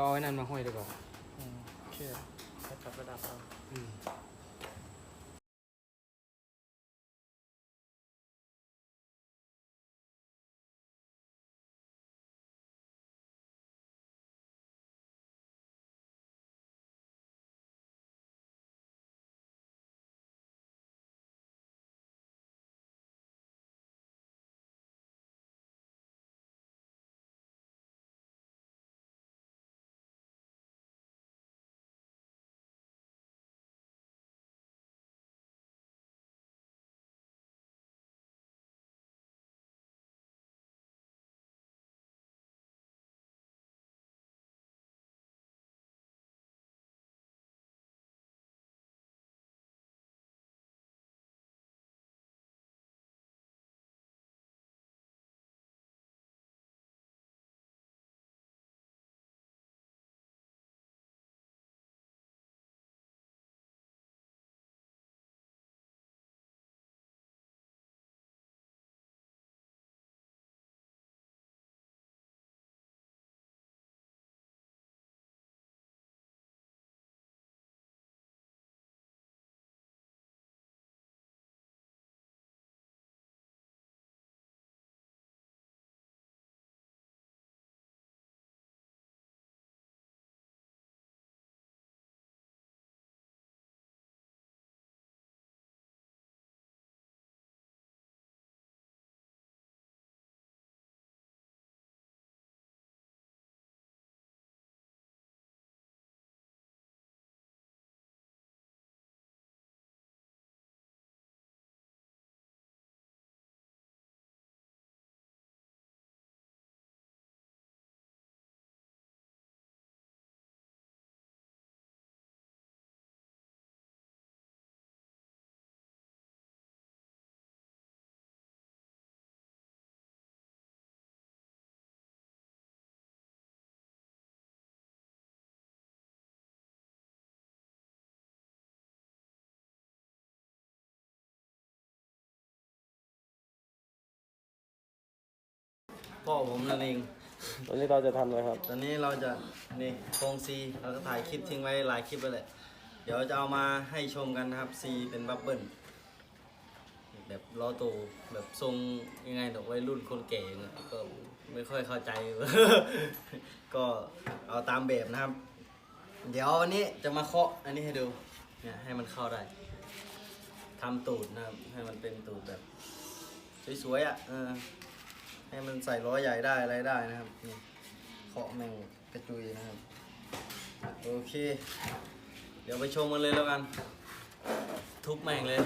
เดี๋ยวเอาไอ้นั่นมาห้อยดีกว่า พ่อผมนั่นเอง ตอนนี้เราจะทำอะไรครับ ตอนนี้เราจะนี่โครงซีเราก็ถ่ายคลิปทิ้งไว้หลายคลิปไปเลยเดี๋ยวจะเอามาให้ชมกันนะครับซีเป็นบับเบิ้ลแบบล้อโตแบบทรงยังไงดอกวัยรุ่นคนแก่เนี่ยก็ไม่ค่อยเข้าใจ ก็เอาตามแบบนะครับ เดี๋ยววันนี้จะมาเคาะอันนี้ให้ดูเนี่ยให้มันเข้าได้ทำตูดนะครับให้มันเป็นตูดแบบ สวยๆอะเออ ให้มันใส่ล้อใหญ่ได้อะไรได้นะครับนี่เคาะแม่งกระจุยนะครับโอเค เดี๋ยวไปชมกันเลยแล้วกัน ทุบแม่งเลย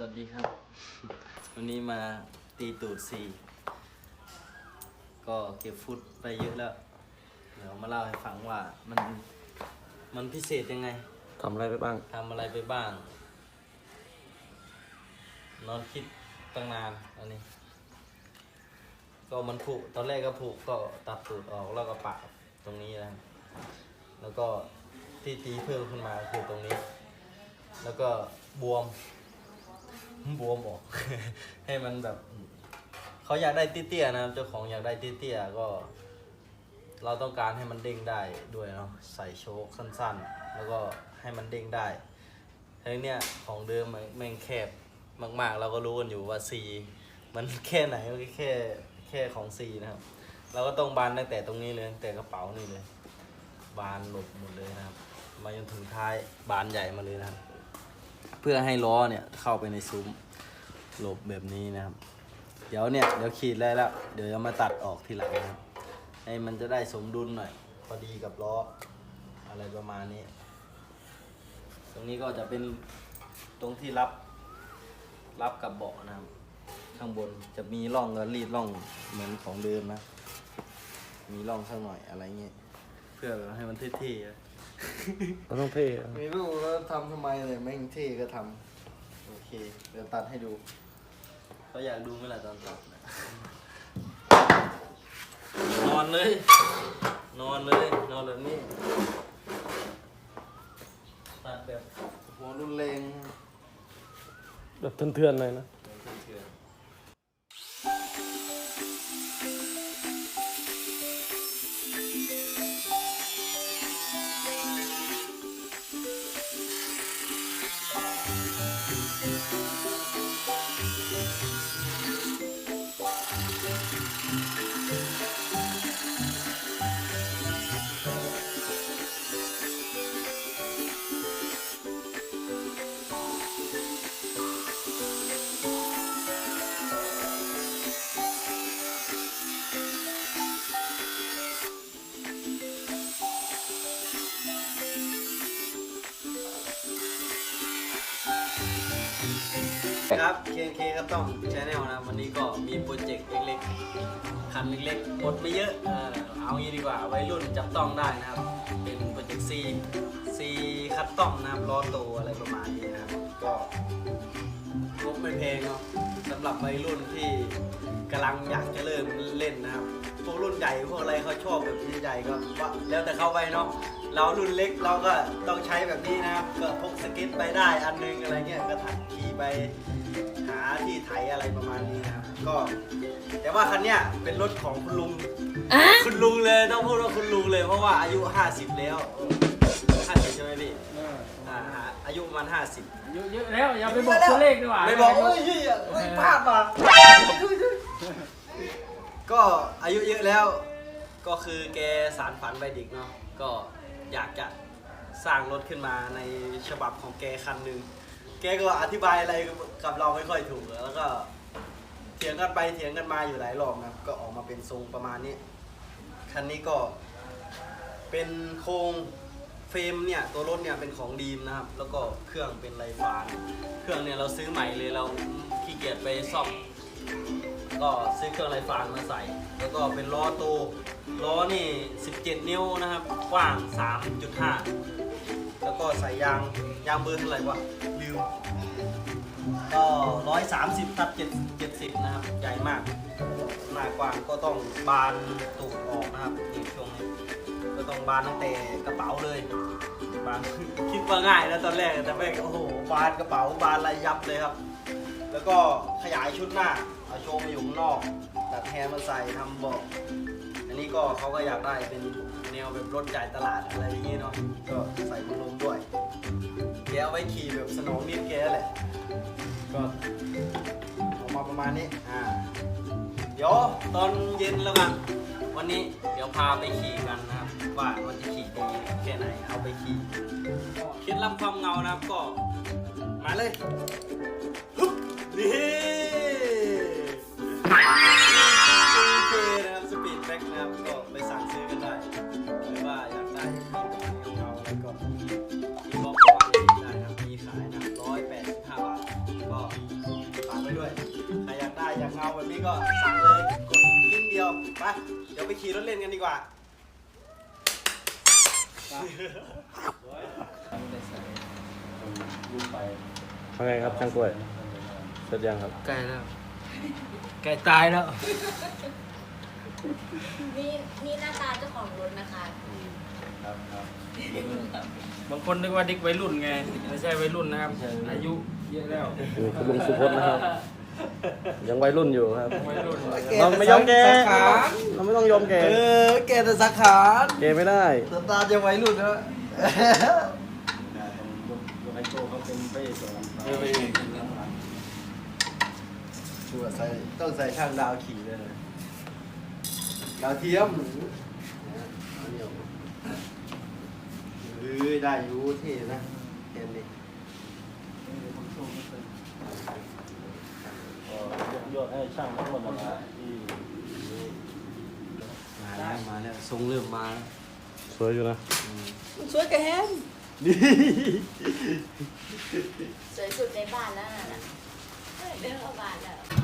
สวัสดีครับ วันนี้มาตีตูดซีก็เก็บฟุตไปเยอะแล้ว เดี๋ยวมาเล่าให้ฟังว่ามันมันพิเศษยังไงทำอะไรไปบ้าง ทำอะไรไปบ้าง นอนคิดตั้งนานอันนี้ ก็มันผุตอนแรกก็ผุก็ตัดตูดออกแล้วก็ปะตรงนี้นะครับแล้วก็ที่ตีเพิ่มขึ้นมาคือตรงนี้ แล้วก็บวม บวมออก ให้มันแบบเขาอยากได้เตี้ยๆนะครับเจ้าของอยากได้เตี้ยๆก็ เราต้องการให้มันเด้งได้ด้วยเนาะใส่โชคสั้นๆ แล้วก็ให้มันเด้งได้ทีเนี้ยของเดิมมันแม่งแคบมากๆ เราก็รู้กันอยู่ว่าซีมันแค่ไหนมันก็แค่แค่ของซีนะครับ เราก็ต้องบานตั้งแต่ตรงนี้เลยตั้งแต่กระเป๋านี่เลย บานหลบหมดเลยนะครับ มาจนถึงท้ายบานใหญ่มาเลยนะครับ พื่อให้ล้อเนี่ยเข้าไปในซุ้มหลบแบบนี้นะครับ เดี๋ยวเนี่ยเดี๋ยวขีดได้แล้ว เดี๋ยวจะมาตัดออกทีหลังนะครับให้มันจะได้สมดุลหน่อย พอดีกับล้ออะไรประมาณนี้ ตรงนี้ก็จะเป็นตรงที่รับรับกับเบาะนะครับ ข้างบนจะมีร่องก็รีดร่องเหมือนของเดิมนะ มีร่องข้างหน่อยอะไรเงี้ยเพื่อให้มันเท่ๆ เราต้องเท่อะไม่รู้แล้วทำทำไมเลยไม่งเท่ก็ทำโอเค เดี๋ยวตัดให้ดูเขาอยากดูไหมล่ะตอนตัดนะนอนเลย นอนเลย นอนแบบนี้ตัดแบบหัวรุนแรงแบบเทือนๆหน่อยนะ ครับ KK ก็ต้องชแนลนะวันนี้ก็มีโปรเจกต์เล็กๆ คันเล็กๆหมดไม่เยอะเออเอางี้ดีกว่าวัยรุ่นจับต้องได้นะครับ เป็นโปรเจกต์ C C คัดต้องนะครับล้อโตอะไรประมาณนี้นะครับก็งบไม่แพงเนาะสำหรับวัยรุ่นที่กำลังอยากจะเริ่มเล่นนะครับพวกรุ่นใหญ่พวกอะไรเขาชอบแบบนี้ใหญ่ก็ว่าแล้วแต่เขาไปเนาะเรารุ่นเล็กเราก็ต้องใช้แบบนี้นะครับก็พกสเก็ตไปได้อันนึงอะไรเงี้ยก็ถักขี่ไป หาที่ไถอะไรประมาณนี้นะครับก็ แต่ว่าคันเนี้ยเป็นรถของคุณลุงคุณลุงเลยต้องพูดว่าคุณลุงเลยเพราะว่าอายุ 50 แล้ว50ใช่ไหมพี่อ่าอายุประมาณ50เยอะเยอะแล้ว อย่าไปบอกตัวเลขดีกว่าไม่บอกเฮ้ยเฮ้ยเฮ้ยพลาดว่ะก็อายุเยอะแล้ว ก็คือแกสารฝันไปดิกเนาะก็อยากจะสร้างรถขึ้นมาในฉบับของแกคันหนึ่ง แกก็อธิบายอะไรกับเราไม่ค่อยถูกแล้วก็เถียงกันไปเถียงกันมาอยู่หลายรอบนะครับ ก็ออกมาเป็นทรงประมาณนี้ คันนี้ก็เป็นโครงเฟรมเนี่ยตัวรถเนี่ยเป็นของดีมนะครับ แล้วก็เครื่องเป็นไรฟานเครื่องเนี่ยเราซื้อใหม่เลยเราขี้เกียจไปซ่อมก็ซื้อเครื่องไรฟานมาใส่ แล้วก็เป็นล้อโตล้อนี่ 17 นิ้วนะครับ กว้าง 3.5 แล้วก็ใส่ยางยางเบอร์เท่าไหร่วะลืมก็130ทับ7 70นะครับ ใหญ่มากหน้ากว้างก็ต้องบานตูดออกนะครับนี่ช่วงนี้ก็ต้องบานตั้งแต่กระเป๋าเลยบานคิดว่าง่ายนะตอนแรกแต่แม่งโอ้โหบานกระเป๋าบานอะไรยับเลยครับ แล้วก็ขยายชุดหน้าเอาโชว์มาอยู่ข้างนอกตัดแฮร์มาใส่ทำเบอกอันนี้ก็เขาก็อยากได้เป็นแนวแบบรถจ่ายตลาดอะไรอย่างเงี้ยเนาะก็ใส่พัดลมด้วยแก เอาไว้ขี่แบบสนองนิดแกแหละ ก็ออกมาประมาณนี้ อ่า เดี๋ยวตอนเย็นแล้วกันวันนี้เดี๋ยวพาไปขี่กันนะครับ ว่ามันจะขี่ดีแค่ไหนเอาไปขี่เคล็ดลับความเงานะครับก็มาเลยฮึบนี่ นี้ก็สั่งเลยกดกิ้งเดียวไปเดี๋ยวไปขี่รถเล่นกันดีกว่าว่าไงครับช่างกล้วยเสร็จยังครับ ไก่แล้วไก่ตายแล้ว นี่นี่หน้าตาเจ้าของรถนะคะบางคนนึกว่าเด็กวัยรุ่นไง ไม่ใช่วัยรุ่นนะครับ อายุเยอะแล้วนี่คุณลุงสุพจน์นะครับ ยังวัยรุ่นอยู่ครับ วัยรุ่นเราไม่ยอมแกเราไม่ต้องยอมแกเออแกแต่สักขานแกไม่ได้ สตาร์จะไว้รุ่นนะไอโชเขาเป็นพระเอกก่อนชัวร์ใส่ต้องใส่ช่างดาวขี่เลยนะดาวเทียมเออได้อยู่เท่นะเห็นดิ ยอดให้ช่างทั้งหมดนะครับที่มาแล้วมาแล้วทรงเริ่มมาแล้วสวยอยู่นะช่วยกันแฮมสวยสุดในบ้านแล้วน่ะเดินเข้าบ้านแล้ว